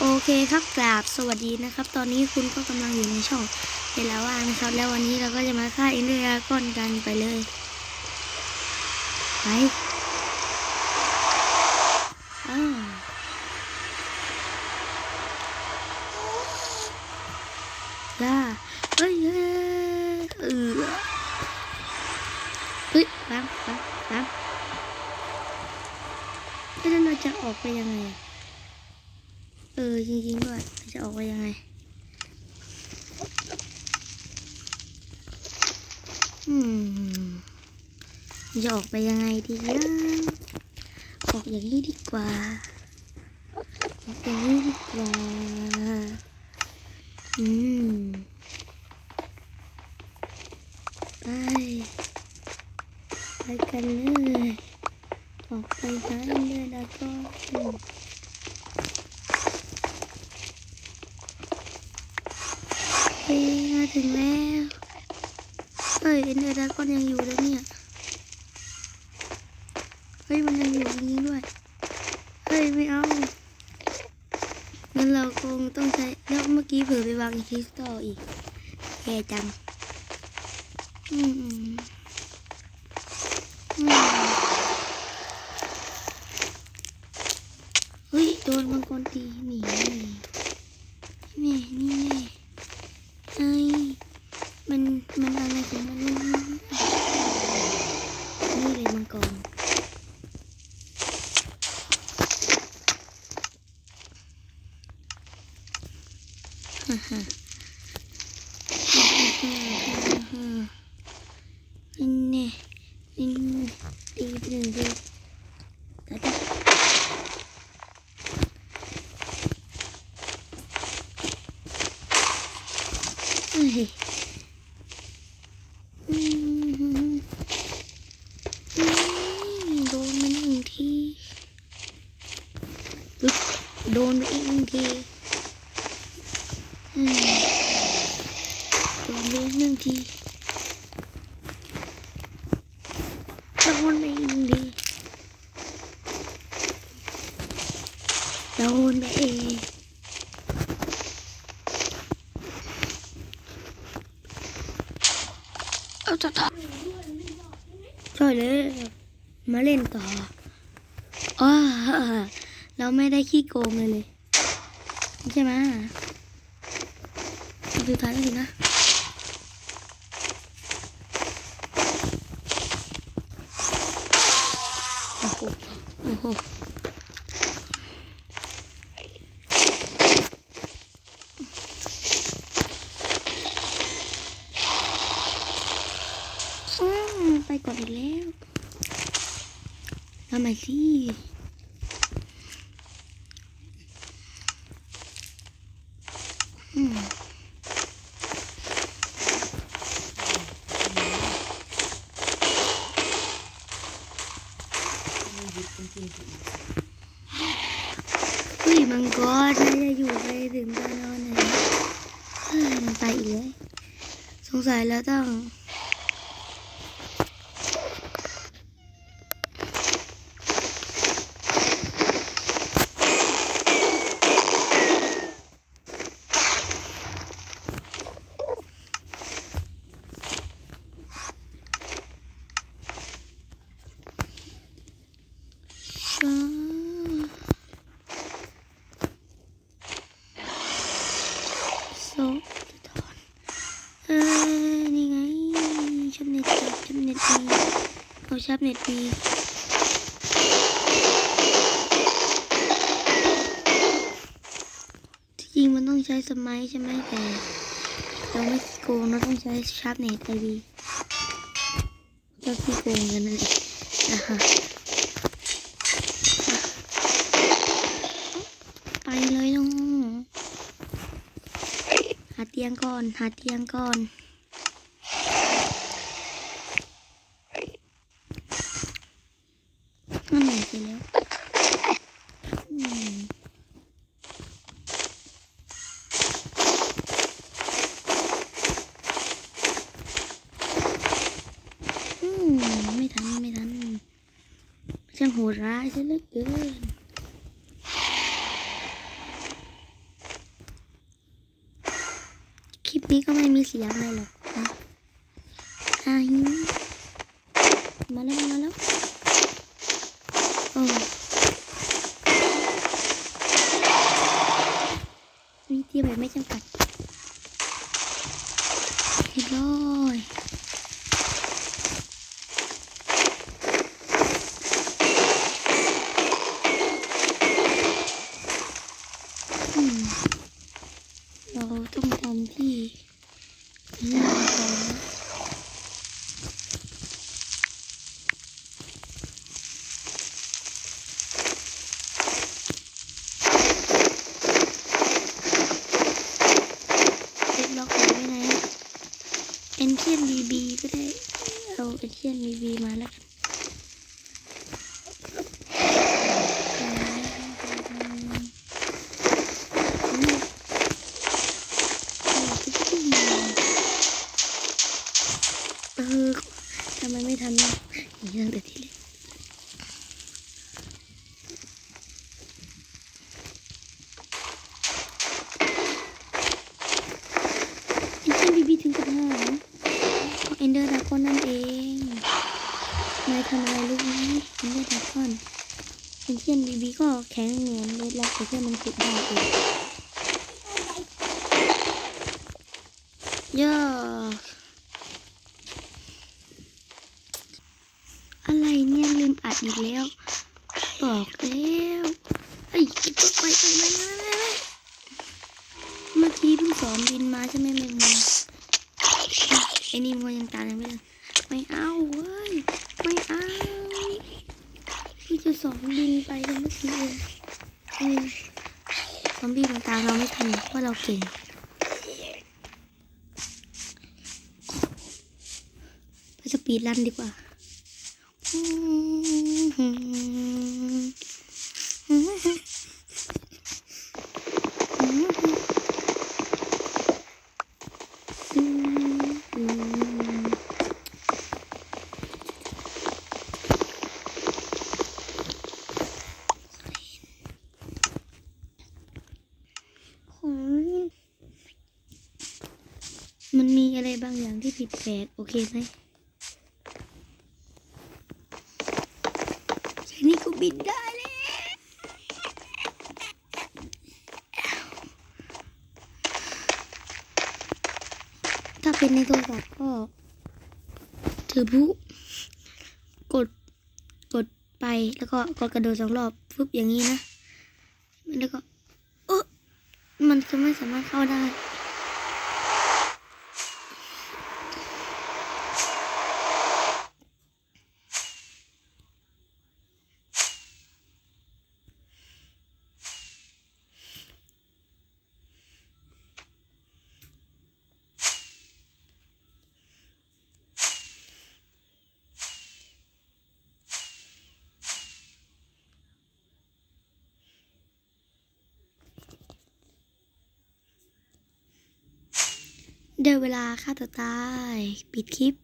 โอเคครับกราบสวัสดีนะครับ ตอนนี้คุณก็กำลังอยู่ในช่องเวลาว่างนะครับ แล้ววันนี้เราก็จะมาฆ่าเอ็นเดอร์ดราก้อนกันไปเลย ไปอ้าล่าเฮ้ยเฮ้ยเออเฮ้ยปั๊มปั๊มปั๊มแล้วเราจะออกไปยังไงอะ จริงๆด้วยจะออกไปยังไงอืมจะออกไปยังไงดีนะออกอย่างนี้ดีกว่าออกอย่างนี้ดีกว่าอืมไปไปกันเลยออกไปหาเรือแล้วก็อืม เฮ้ยมา ถึงแล้วเฮ้ยเอ็นเดอร์ดากอนยังอยู่แล้วเนี่ย เฮ้ยมันยังอยู่จริงๆด้วย เฮ้ยไม่เอางั้นเราคงต้องใช้แล้วเมื่อกี้เผลอไปวางคริสตัลอีกแย่จัง อืมอืมอืมเฮ้ยโดนมังกรตีหนีนี่นี่นี่ เอ้ยมัน มันอะไรของมันนี่นี่เลยมังกร ฮ่าฮ่าฮ่าฮ่ โดนมันหนึ่งทีปึ๊บโดนไปอีกหนึ่งทีอืมโดนไปอีกหนึ่งทีโดนไปอีกหนึ่งทีโดนไปเองเอาจะทำใช่เลย มาเล่นต่ออ้าเราไม่ได้ขี้โกงเลยเลย ใช่ไหม สุดท้ายแล้วสินะโอ้โหโอ้โหอืมไปก่อนอีกแล้วทำไมสิอืมเฮ้ยมั งกรน่ได้อยู่ไปถึงตอนนอนไหนเฮ้ยมันไปอีกเลยสงสัยแล้วต้อง ช้าโซจะถอนเออ นี่ไงชับเน็ตจับชับเน็ตมีเอาชับเน็ตมีที่จริงมันต้องใช้สมัยใช่ไหมแต่เราไม่โกงเราต้องใช้ชาร์ปเน็ตไอวีก็ที่โกงกันนั่นแหละนะคะไปเลยน้อง ตียงก่อน หาเตียงก่อน นั่นไหนไปแล้วอืมไม่ทัน ไม่ทันช่างโหดร้ายซะเหลือเกิน พี่ก็ไม่มีเสียงเลยหรอกนะอาหิมาแล้วมาแล้วโอ้มีเตียแบบไม่จำกัดเรียบร้อยอืมเราต้องทำที่นี่ก่อนนะเซ็ตล็อกไว้ไหนเอ็นเชียนบีบีก็ได้ เอาเอ็นเชียนบีบีมาแล้วกันเออทำไมไม่ทำนะอย่างนี้ตั้งแต่ทีแรกเอ็นเชียน บีบีถึงกับหายเอ็นเดอร์ดากอนนั่นเองนายทำอะไรลูกนี้เอ็นเดอร์ดากอนเอ็นเชียนบีบีก็แข็งเหมือนเลดล็อกแต่แค่มันติดได้เองย่ออะไรเนี่ยลืมอัดอีกแล้ว บอกแล้วไอ้ไอ้ตัวไปไปไปไปไป มื่องบินมาใช่ไหมแมงมุมไอ้นี่มันยังตามยังไม่ได้ไม่เอาเว้ยไม่เอาพี่จะสอนบินไปแล้วเมื่อกี้เองเออซอมบี้มันตามเราไม่ทันเพราะเราเก่งไปสปีดรันดีกว่า มันมีอะไร ปิดแปลกโอเคไหมแค่นี้ก็บินได้แล้วถ้าเป็นในโทรศัพท์ก็ถือผู้กดกดไปแล้วก็กดกระโดดสองรอบฟึบอย่างนี้นะ แล้วก็เออมันจะไม่สามารถเข้าได้ เดี๋ยวเวลาฆ่าตัวตาย ปิดคลิป